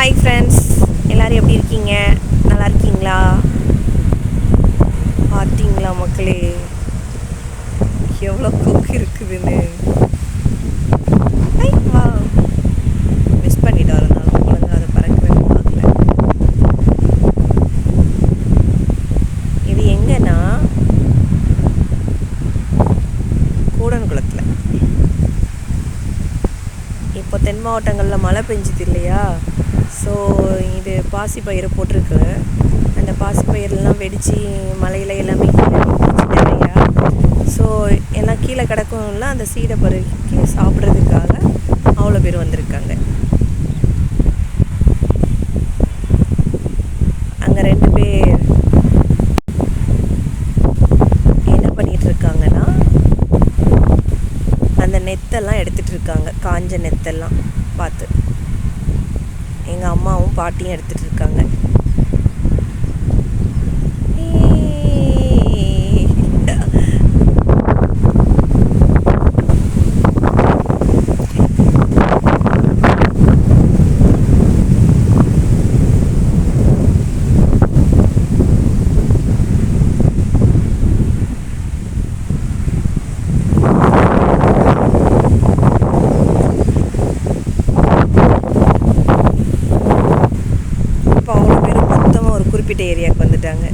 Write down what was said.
Hi friends எல்லோரும் எப்படி இருக்கீங்க? நல்லா இருக்கீங்களா? பார்த்தீங்களா மக்களே? எவ்வளோ கொக்கு இருக்குதுன்னு. வா மிஸ் பண்ணிட்டு வரனால ஒழுங்கா அதை பறக்கிறேன்னு பார்க்கல. இது எங்கன்னா கூடன்குளத்தில் இப்போ தென் மாவட்டங்களில் மழை பெஞ்சுது இல்லையா? ஸோ இது பாசி பயிர் போட்டிருக்கு. அந்த பாசி பயிரெலாம் வெடித்து மலையில் எல்லாமே இல்லையா? நிறையா ஸோ எல்லாம் கீழே கிடக்கும்ல அந்த சீடை பருக்கி சாப்பிட்றதுக்காக அவ்வளோ பேர் வந்திருக்காங்க. அங்கே ரெண்டு பேர் என்ன பண்ணிட்டு இருக்காங்கன்னா அந்த எடுத்துகிட்டு இருக்காங்க. காஞ்ச நெத்தெல்லாம் பார்த்து. எங்கள் அம்மாவும் பாட்டியும் எடுத்துகிட்டு இருக்காங்க. குறிப்பிட்ட ஏரியாவுக்கு வந்துட்டாங்க.